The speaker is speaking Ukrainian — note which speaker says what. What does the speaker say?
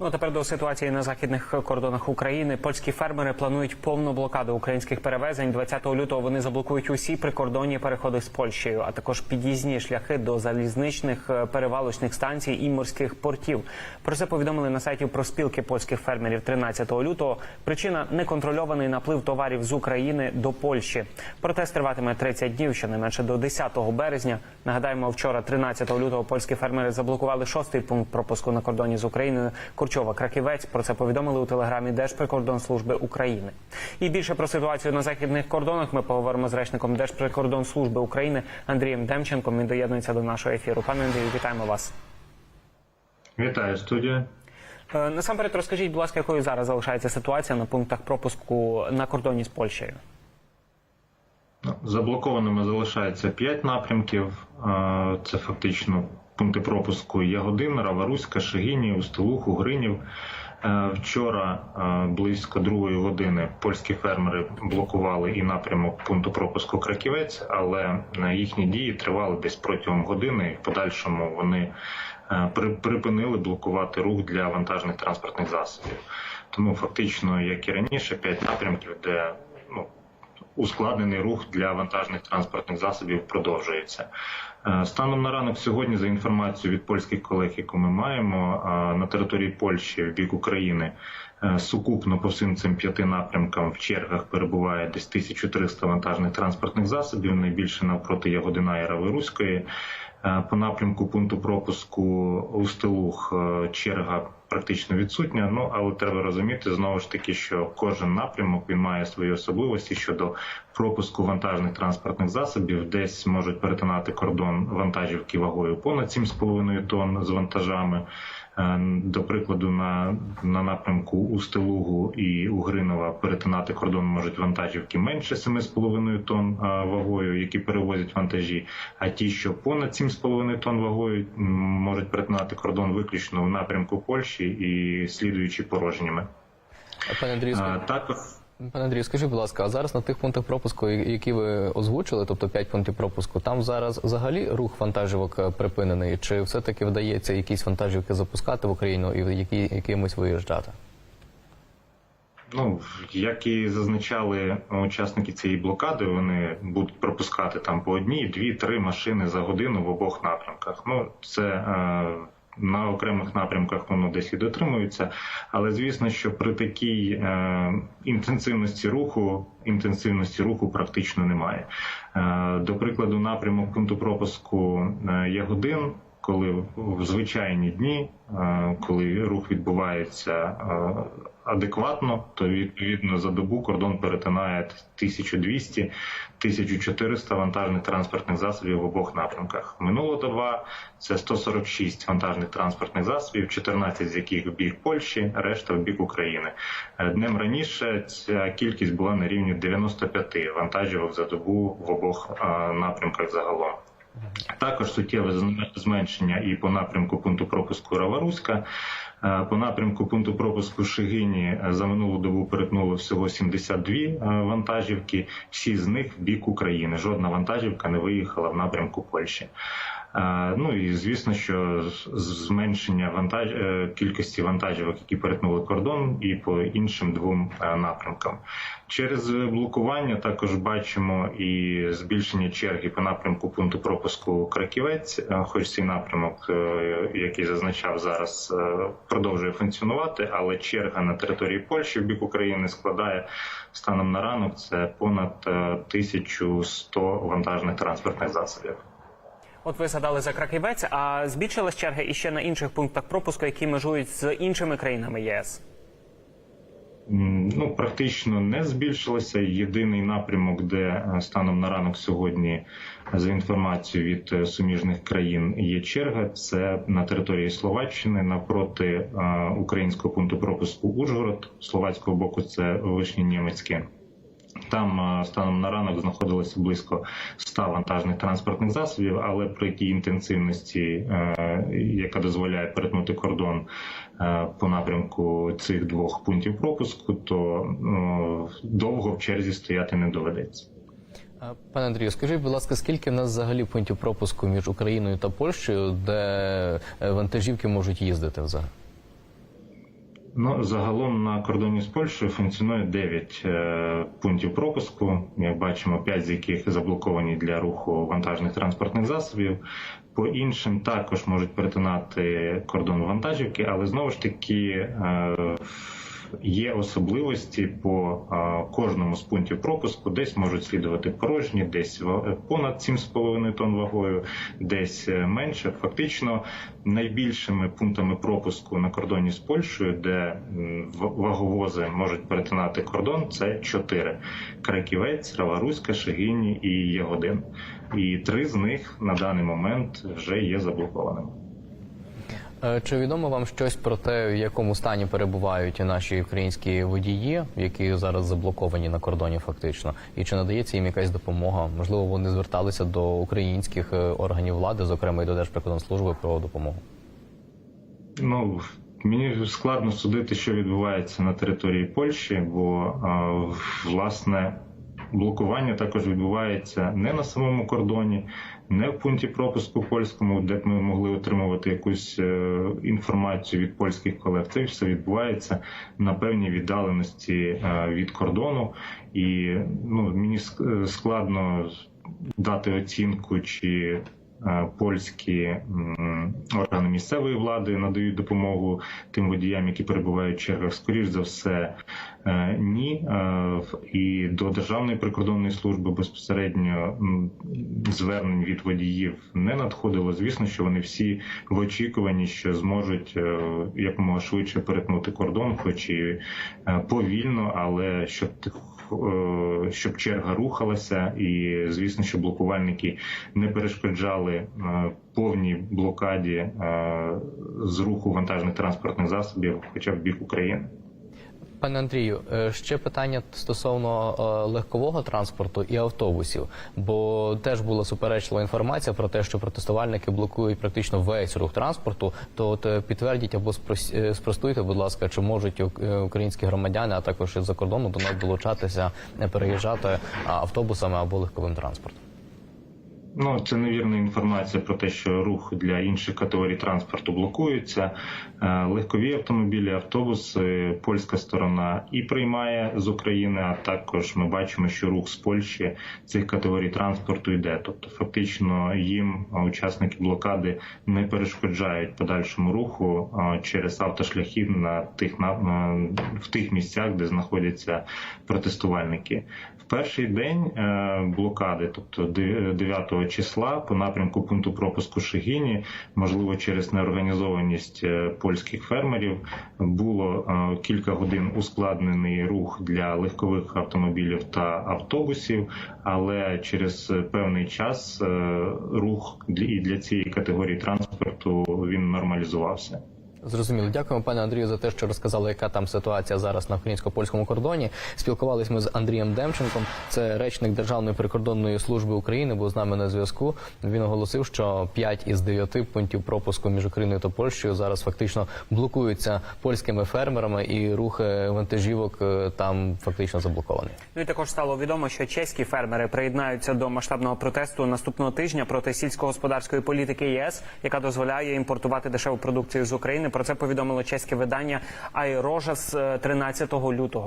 Speaker 1: Ну а тепер до ситуації на західних кордонах України. Польські фермери планують повну блокаду українських перевезень. 20 лютого вони заблокують усі прикордонні переходи з Польщею, а також під'їзні шляхи до залізничних е, перевалочних станцій і морських портів. Про це повідомили на сайті проспілки польських фермерів 13 лютого. Причина неконтрольований наплив товарів з України до Польщі. Протест триватиме 30 днів, щонайменше до 10 березня. Нагадаємо, вчора, 13 лютого, польські фермери заблокували шостий пункт пропуску на кордоні з Україною. Курчова Краківець. Про це повідомили у телеграмі Держприкордонслужби України. І більше про ситуацію на західних кордонах ми поговоримо з речником Держприкордонслужби України Андрієм Демченком. Він доєднується до нашого ефіру. Пане Андрію, вітаємо вас.
Speaker 2: Вітаю студія.
Speaker 1: Е, Насамперед, розкажіть, будь ласка, якою зараз залишається ситуація на пунктах пропуску на кордоні з Польщею?
Speaker 2: Ну, Заблокованими залишається 5 напрямків. Е, Це фактично пункти пропуску Ягодин, Раваруська, Шегині, Устилух, Угринів. Е, Вчора е, близько другої години польські фермери блокували і напрямок пункту пропуску Краківець, але е, їхні дії тривали десь протягом години. В подальшому вони при- припинили блокувати рух для вантажних транспортних засобів. Тому фактично, як і раніше, 5 напрямків, де ну, ускладнений рух для вантажних транспортних засобів продовжується. Е, Станом на ранок сьогодні, за інформацією від польських колег, яку ми маємо е, на території Польщі в бік України, е, сукупно по всім цим п'яти напрямкам в чергах перебуває десь 1300 вантажних транспортних засобів, найбільше навпроти Ягодина і Раверуської. Е, По напрямку пункту пропуску Устилух е, черга практично відсутня. Ну але треба розуміти знову ж таки, що кожен напрямок він має свої особливості щодо пропуску вантажних транспортних засобів. Десь можуть перетинати кордон вантажівки вагою понад 7,5 тонн з вантажами. Е, До прикладу, на, на напрямку Устилугу і Угринова перетинати кордон можуть вантажівки менше 7,5 тонн е, вагою, які перевозять вантажі. А ті, що понад 7,5 тонн вагою, можуть перетинати кордон виключно в напрямку Польщі і слідуючи порожніми.
Speaker 3: Пане Андрію,
Speaker 2: Е, Також
Speaker 3: пане Андрію, скажіть, будь ласка, а зараз на тих пунктах пропуску, які ви озвучили, тобто 5 пунктів пропуску, там зараз взагалі рух вантажівок е, припинений? Чи все-таки вдається якісь вантажівки запускати в Україну і які якимось виїжджати?
Speaker 2: Ну, як і зазначали учасники цієї блокади, вони будуть пропускати там по одній, дві, три машини за годину в обох напрямках. Ну, це е, на окремих напрямках воно десь і дотримується. Але звісно, що при такій е, інтенсивності руху інтенсивності руху практично немає. Е, до прикладу, напрямок пункту пропуску е, Ягодин. Коли в звичайні дні, е, коли рух відбувається е, адекватно, то відповідно за добу кордон перетинає 1200-1400 вантажних транспортних засобів в обох напрямках. Минула доба це 146 вантажних транспортних засобів, 14 з яких в бік Польщі, решта в бік України. Е, Днем раніше ця кількість була на рівні 95 вантажівок за добу в обох напрямках загалом. Також суттєве зм- зменшення і по напрямку пункту пропуску Раваруська. Е, По напрямку пункту пропуску Шигині е, за минулу добу перетнуло всього 72 е, вантажівки. Всі з них в бік України. Жодна вантажівка не виїхала в напрямку Польщі. Е, Ну і звісно, що зменшення вантаж... е, кількості вантажівок, які перетнули кордон, і по іншим двом е, напрямкам. Через блокування також бачимо і збільшення черги по напрямку пункту пропуску Краківець, хоч цей напрямок, який зазначав зараз, продовжує функціонувати, але черга на території Польщі в бік України складає станом на ранок це понад е, 1100 вантажних транспортних засобів.
Speaker 1: От ви згадали за Краківець, а збільшилась черга і ще на інших пунктах пропуску, які межують з іншими країнами ЄС.
Speaker 2: Ну, практично не збільшилося. Єдиний напрямок, де е, станом на ранок сьогодні, за інформацією від е, суміжних країн, є черга. Це на території Словаччини навпроти е, українського пункту пропуску Ужгород, словацького боку це Вишнє-Німецьке. Там е, станом на ранок знаходилося близько 100 вантажних транспортних засобів, але при тій інтенсивності, е, яка дозволяє перетнути кордон е, по напрямку цих двох пунктів пропуску, то довго в черзі стояти не доведеться.
Speaker 3: Пане Андрію, скажіть, будь ласка, скільки в нас взагалі пунктів пропуску між Україною та Польщею, де вантажівки можуть їздити взагалі?
Speaker 2: Ну, загалом на кордоні з Польщею функціонує 9 е, пунктів пропуску. Як бачимо, 5 з яких заблоковані для руху вантажних транспортних засобів. По іншим також можуть перетинати кордон вантажівки, але знову ж таки е, є особливості по кожному з пунктів пропуску. Десь можуть слідувати порожні, десь понад 7,5 тонн вагою, десь е, менше. Фактично найбільшими пунктами пропуску на кордоні з Польщею, де ваговози можуть перетинати кордон, це чотири: Краківець, Раваруська, Шегині і Ягодин. І три з них на даний момент вже є заблокованими.
Speaker 3: Е, Чи відомо вам щось про те, в якому стані перебувають наші українські водії, які зараз заблоковані на кордоні, фактично, і чи надається їм якась допомога? Можливо, вони зверталися до українських е, органів влади, зокрема і до Держприкордонслужби, про допомогу.
Speaker 2: Ну мені складно судити, що відбувається на території Польщі, бо власне блокування також відбувається не на самому кордоні, не в пункті пропуску польському, де б ми могли отримувати якусь е, інформацію від польських колег. Це все відбувається на певній віддаленості е, від кордону, і ну мені е, складно дати оцінку чи польські органи місцевої влади надають допомогу тим водіям, які перебувають в чергах. Скоріш за все, е, ні. Е, І до Державної прикордонної служби безпосередньо звернень від водіїв не надходило. Звісно, що вони всі в очікуванні, що зможуть е, якомога швидше перетнути кордон, хоч і е, повільно, але е, щоб черга рухалася, і звісно, що блокувальники не перешкоджали е, повній блокаді е, з руху вантажних транспортних засобів, хоча б бік України.
Speaker 3: Пане Андрію, е, ще питання стосовно е, легкового транспорту і автобусів, бо теж була суперечлива інформація про те, що протестувальники блокують практично весь рух транспорту. То от е, підтвердіть або спрос- спростуйте, будь ласка, чи можуть українські громадяни, а також із-за кордону до нас долучатися, переїжджати автобусами або легковим транспортом.
Speaker 2: Ну, це невірна інформація про те, що рух для інших категорій транспорту блокується. Е, Легкові автомобілі, автобуси, польська сторона і приймає з України. А також ми бачимо, що рух з Польщі цих категорій транспорту йде. Тобто, фактично, їм е, учасники блокади не перешкоджають подальшому руху е, через автошляхи на тих на в тих місцях, де знаходяться протестувальники. В перший день е, блокади, тобто дев- 9 числа, по напрямку пункту пропуску Шигіні, можливо, через неорганізованість е, польських фермерів, було е, кілька годин ускладнений рух для легкових автомобілів та автобусів, але через певний час е, рух і для цієї категорії транспорту він нормалізувався.
Speaker 3: Зрозуміло. Дякуємо, пане Андрію, за те, що розказали, яка там ситуація зараз на українсько-польському кордоні. Спілкувались ми з Андрієм Демченком. Це речник Державної прикордонної служби України. Був з нами на зв'язку. Він оголосив, що 5 із 9 пунктів пропуску між Україною та Польщею зараз фактично блокуються польськими фермерами, і рух е, вантажівок е, там фактично заблокований.
Speaker 1: Ну і також стало відомо, що чеські фермери приєднаються до масштабного протесту наступного тижня проти сільськогосподарської політики ЄС, яка дозволяє імпортувати дешеву продукцію з України. Про це повідомило чеське видання Айрожас е, 13 лютого.